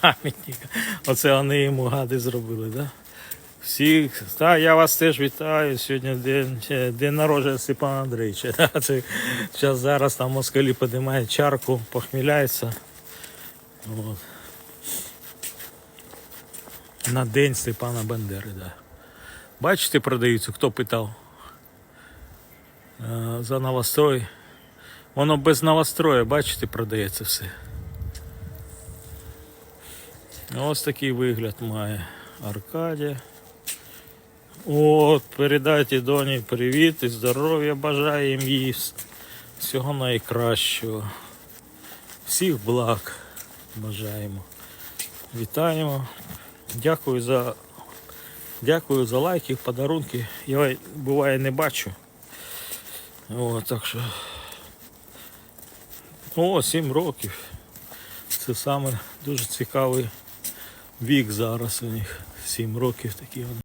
пам'ятника. Оце вони йому гади зробили, так? Да? Всіх, та, я вас теж вітаю. Сьогодні день, е, день народження Степана Андрійовича. Да? Це, зараз, зараз там москалі піднімають чарку, похміляються. От. На день Степана Бандери, да. Бачите, продаються, хто питав? Е, За новострой. Воно без новострою, бачите, продається все. Ось такий вигляд має Аркадія. От, передайте доні привіт і здоров'я бажаємо їй. Всього найкращого. Всіх благ бажаємо. Вітаємо. Дякую за дякую за лайки, подарунки. Я буває не бачу. О, так що. О, 7 років. Це саме дуже цікавий вік зараз у них. 7 років такі вони.